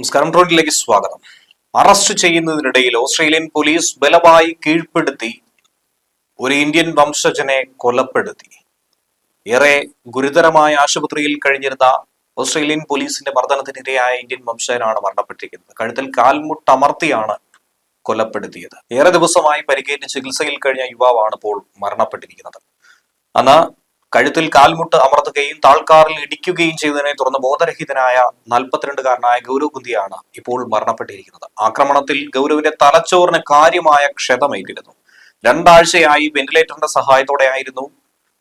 നമസ്കാരം. റോഡിലേക്ക് സ്വാഗതം. അറസ്റ്റ് ചെയ്യുന്നതിനിടയിൽ ഓസ്ട്രേലിയൻ പോലീസ് ബലമായി കീഴ്പ്പെടുത്തി ഒരു ഇന്ത്യൻ വംശജനെ കൊലപ്പെടുത്തി. ഏറെ ഗുരുതരമായ ആശുപത്രിയിൽ കഴിഞ്ഞിരുന്ന ഓസ്ട്രേലിയൻ പോലീസിന്റെ മർദ്ദനത്തിനിരയായ ഇന്ത്യൻ വംശജനാണ് മരണപ്പെട്ടിരിക്കുന്നത്. കഴുത്തിൽ കാൽമുട്ടമർത്തിയാണ് കൊലപ്പെടുത്തിയത്. ഏറെ ദിവസമായി പരിക്കേറ്റ് ചികിത്സയിൽ കഴിഞ്ഞ യുവാവാണ് ഇപ്പോൾ മരണപ്പെട്ടിരിക്കുന്നത്. അന്ന് കഴുത്തിൽ കാൽമുട്ട് അമർത്തുകയും താൾക്കാറിൽ ഇടിക്കുകയും ചെയ്തതിനെ തുടർന്ന് ബോധരഹിതനായ നാൽപ്പത്തിരണ്ടുകാരനായ ഗൗരവ് കുന്തിയാണ് ഇപ്പോൾ മരണപ്പെട്ടിരിക്കുന്നത്. ആക്രമണത്തിൽ ഗൗരവിന്റെ തലച്ചോറിന് കാര്യമായ ക്ഷതമേറ്റിരുന്നു. രണ്ടാഴ്ചയായി വെന്റിലേറ്ററിന്റെ സഹായത്തോടെയായിരുന്നു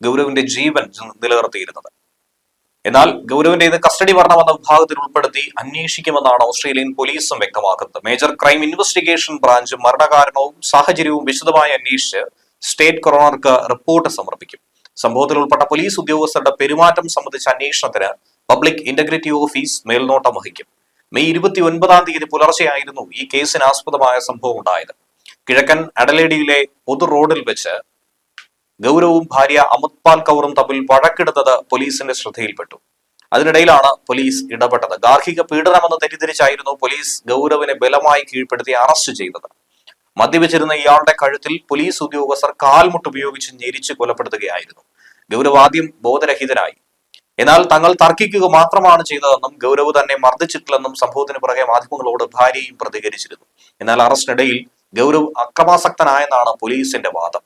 ഗൗരവിന്റെ ജീവൻ നിലനിർത്തിയിരുന്നത്. എന്നാൽ ഗൗരവിന്റെ ഇത് കസ്റ്റഡി മരണമെന്ന വിഭാഗത്തിൽ ഉൾപ്പെടുത്തി അന്വേഷിക്കുമെന്നാണ് ഓസ്ട്രേലിയൻ പോലീസും വ്യക്തമാക്കുന്നത്. മേജർ ക്രൈം ഇൻവെസ്റ്റിഗേഷൻ ബ്രാഞ്ച് മരണകാരണവും സാഹചര്യവും വിശദമായി അന്വേഷിച്ച് സ്റ്റേറ്റ് കൊറോണർക്ക് റിപ്പോർട്ട് സമർപ്പിക്കും. സംഭവത്തിൽ ഉൾപ്പെട്ട പോലീസ് ഉദ്യോഗസ്ഥരുടെ പെരുമാറ്റം സംബന്ധിച്ച അന്വേഷണത്തിന് പബ്ലിക് ഇന്റഗ്രിറ്റി ഓഫീസ് മേൽനോട്ടം വഹിക്കും. മെയ് ഇരുപത്തി ഒൻപതാം തീയതി പുലർച്ചെയായിരുന്നു ഈ കേസിന് ആസ്പദമായ സംഭവം ഉണ്ടായത്. കിഴക്കൻ അഡലേഡിയിലെ പൊതു റോഡിൽ വെച്ച് ഗൗരവും ഭാര്യ അമിത്പാൽ കൗറും തമ്മിൽ വഴക്കെടുത്തത് പോലീസിന്റെ ശ്രദ്ധയിൽപ്പെട്ടു. അതിനിടയിലാണ് പോലീസ് ഇടപെട്ടത്. ഗാർഹിക പീഡനമെന്ന് തെറ്റിദ്ധരിച്ചായിരുന്നു പോലീസ് ഗൗരവിനെ ബലമായി കീഴ്പ്പെടുത്തി അറസ്റ്റ് ചെയ്തത്. മദ്യപിച്ചിരുന്ന ഇയാളുടെ കഴുത്തിൽ പോലീസ് ഉദ്യോഗസ്ഥർ കാൽമുട്ട് ഉപയോഗിച്ച് ഞെരിച്ച് കൊലപ്പെടുത്തുകയായിരുന്നു. ഗൗരവ് ആദ്യം ബോധരഹിതനായി എന്നാൽ തങ്ങൾ തർക്കിക്കുക മാത്രമാണ് ചെയ്തതെന്നും ഗൗരവ് തന്നെ മർദ്ദിച്ചിട്ടില്ലെന്നും സംഭവത്തിന് പുറകെ മാധ്യമങ്ങളോട് ഭാര്യയും പ്രതികരിച്ചിരുന്നു. എന്നാൽ അറസ്റ്റിനിടയിൽ ഗൗരവ് അക്രമാസക്തനായെന്നാണ് പോലീസിന്റെ വാദം.